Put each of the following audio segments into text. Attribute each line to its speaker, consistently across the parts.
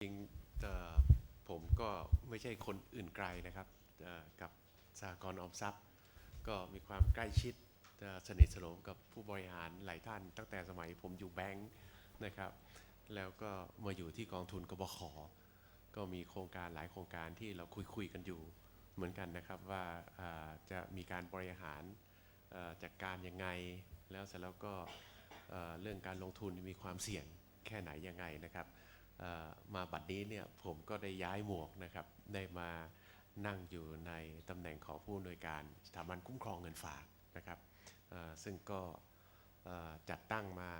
Speaker 1: จริงเอ่ผมก็ ไม่ใช่คนอื่นไกลนะครับกับสหกรณ์ออมทรัพย์ ก็มีความใกล้ชิดสนิทสนมกับผู้บริหารหลายท่าน ตั้งแต่สมัยผมอยู่แบงค์นะครับแล้วก็มาอยู่ที่กองทุนกบขก็มีโครงการหลายโครงการที่เราคุยคุยๆกันอยู่เหมือนกันนะครับว่าจะมีการบริหารจัดการยังไง แล้วเสร็จแล้วก็เรื่องการลงทุนมีความเสี่ยงแค่ไหนยังไงนะครับ มาบัดนี้เนี่ยผมก็ได้ย้ายหมวกนะครับ ได้มานั่งอยู่ในตำแหน่งของผู้อำนวยการสถาบันคุ้มครองเงินฝากนะครับซึ่งก็จัดตั้งมา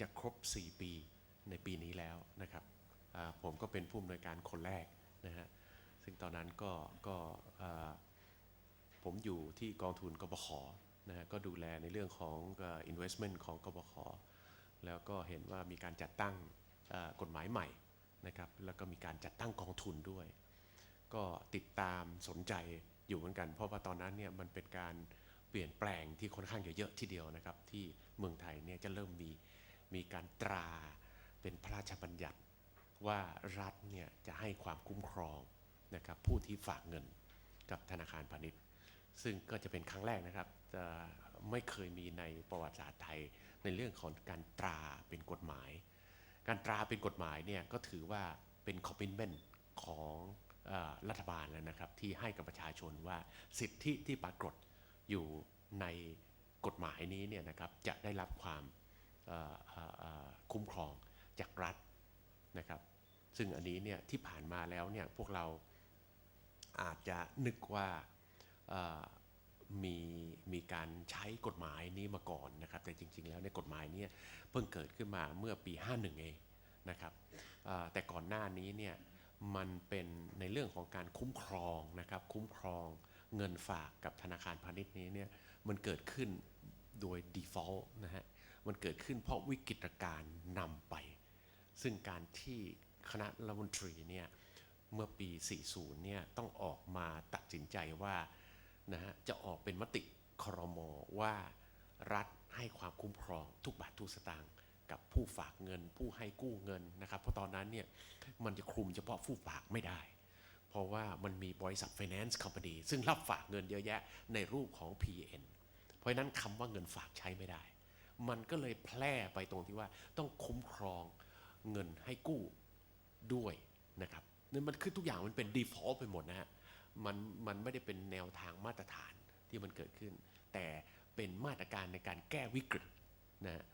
Speaker 1: จะครบ 4 ปีในปีนี้แล้วนะครับผมก็เป็นผู้อำนวยการคนแรกนะฮะซึ่งตอนนั้นก็ก็ผมอยู่ที่กองทุนกบขนะฮะก็ดูแลในเรื่องของอ่อ investment ของกบขแล้วก็เห็นว่ามีการจัดตั้ง กฎหมายใหม่นะครับแล้วก็มีการจัดตั้งกองทุนด้วย ก็ติดตามสนใจอยู่เหมือนกัน เพราะว่าตอนนั้นเนี่ยมันเป็นการเปลี่ยนแปลงที่ค่อนข้างเยอะๆทีเดียวนะครับ ที่เมืองไทยเนี่ยจะเริ่มมีมีการตราเป็นพระราชบัญญัติว่ารัฐเนี่ยจะให้ความคุ้มครองนะครับผู้ที่ฝากเงินกับธนาคารพาณิชย์ ซึ่งก็จะเป็นครั้งแรกนะครับไม่เคยมีในประวัติศาสตร์ไทยในเรื่องของการตราเป็นกฎหมาย การตราเป็นกฎหมายเนี่ยก็ถือว่าเป็นคอมมิชเมนต์ของอรัฐบาลแล้วนะครับ ที่ให้กับประชาชนว่าสิทธิที่ปรากฏอยู่ในกฎหมายนี้เนี่ยนะครับจะได้รับความคุ้มครองจากรัฐนะครับ ซึ่งอันนี้เนี่ยที่ผ่านมาแล้วเนี่ยพวกเราอาจจะนึกว่า มีมีการใช้กฎหมายนี้มาก่อนนะครับ แต่จริง ๆ แล้วในกฎหมายนี้เพิ่งเกิดขึ้นมาเมื่อปี 51 เองนะครับแต่ก่อนหน้านี้เนี่ยมันเป็นในเรื่องของการคุ้มครองนะครับ คุ้มครองเงินฝากกับธนาคารพาณิชย์นี้เนี่ยมันเกิดขึ้นโดย default นะฮะมันเกิดขึ้นเพราะวิกฤตการณ์นำไป ซึ่งการที่คณะรัฐมนตรีเนี่ยเมื่อปี 40 เนี่ยต้องออกมาตัดสินใจว่า นะฮะจะออกเป็นมติครมว่ารัฐให้ความคุ้มครองทุกบาททุกสตางค์กับผู้ฝากเงิน ผู้ให้กู้เงินนะครับ เพราะตอนนั้นเนี่ยมันจะคลุมเฉพาะผู้ฝากไม่ได้ เพราะว่ามันมีบริษัท finance company ซึ่งรับฝากเงินเยอะแยะในรูปของ PN เพราะฉะนั้นคำว่าเงินฝากใช้ไม่ได้ มันก็เลยแพร่ไปตรงที่ว่าต้องคุ้มครองเงินให้กู้ด้วยนะครับนั่นมันคือทุกอย่างมันเป็น default ไปหมดนะฮะ มันมันไม่ได้เป็นแนวทางมาตรฐานที่มันเกิดขึ้น แต่เป็นมาตรการในการแก้วิกฤตนะฮะ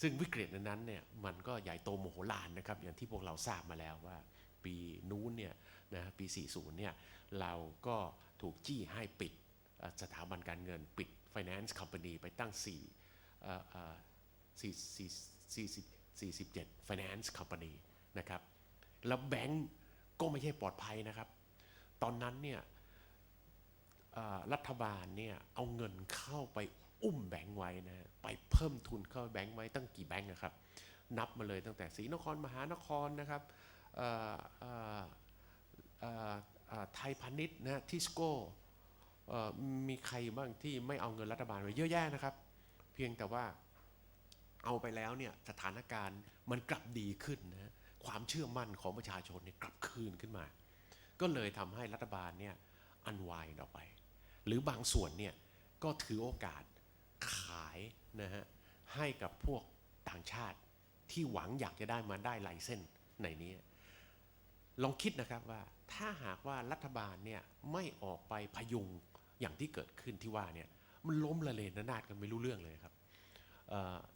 Speaker 1: ซึ่งวิกฤตนั้นเนี่ยมันก็ใหญ่โตโมโหลานนะครับ อย่างที่พวกเราทราบมาแล้วว่า ปีนู้นเนี่ยนะปี 40 เนี่ยเราก็ถูกจี้ให้ปิดสถาบันการเงินปิด finance company ไปตั้ง4เอ่อเอ่อ4 40 47 finance company นะครับ แล้วแบงก์ก็ไม่ใช่ปลอดภัยนะครับ ตอนนั้นเนี่ยรัฐบาลเนี่ยเอาเงินเข้าไปอุ้มแบงก์ไว้นะไปเพิ่มทุนเข้าแบงก์ไว้ตั้งกี่แบงก์นะครับ นับมาเลยตั้งแต่ศรีนครมหานครนะครับไทยพาณิชย์นะทิสโก้เอ่อมีใครบ้างที่ไม่เอาเงินรัฐบาลไว้เยอะแยะนะครับ เพียงแต่ว่าเอาไปแล้วเนี่ยสถานการณ์มันกลับดีขึ้นนะความเชื่อมั่นของประชาชนเนี่ยกลับคืนขึ้นมา ก็เลยทำให้รัฐบาลเนี่ยอันวายออกไป หรือบางส่วนเนี่ยก็ถือโอกาสขายนะฮะให้กับพวกต่างชาติที่หวังอยากจะได้มาได้ไลเส้นในนี้ลองคิดนะครับว่าถ้าหากว่ารัฐบาลเนี่ยไม่ออกไปพยุงอย่างที่เกิดขึ้นที่ว่าเนี่ยมันล้มละเลนนาดกันไม่รู้เรื่องเลยครับ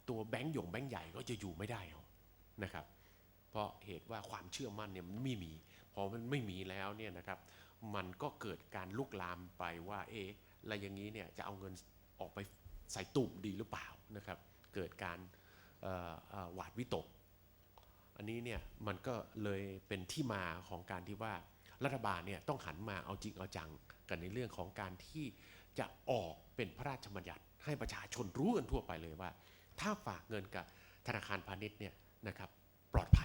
Speaker 1: ตัวแบงก์หยงแบงก์ใหญ่ก็จะอยู่ไม่ได้นะครับ เพราะเหตุว่าความเชื่อมั่นเนี่ยมันไม่มี พอมันไม่มีแล้วเนี่ยนะครับ มันก็เกิดการลุกลามไปว่า เอ๊ะอะไรอย่างนี้เนี่ยจะเอาเงินออกไปใส่ตุ่มดีหรือเปล่านะครับ เกิดการหวาดวิตก อันนี้เนี่ยมันก็เลยเป็นที่มาของการที่ว่ารัฐบาลเนี่ยต้องหันมาเอาจริงเอาจังกันในเรื่องของการที่จะออกเป็นพระราชบัญญัติ ให้ประชาชนรู้กันทั่วไปเลยว่า ถ้าฝากเงินกับธนาคารพาณิชย์เนี่ยนะครับปลอดภัย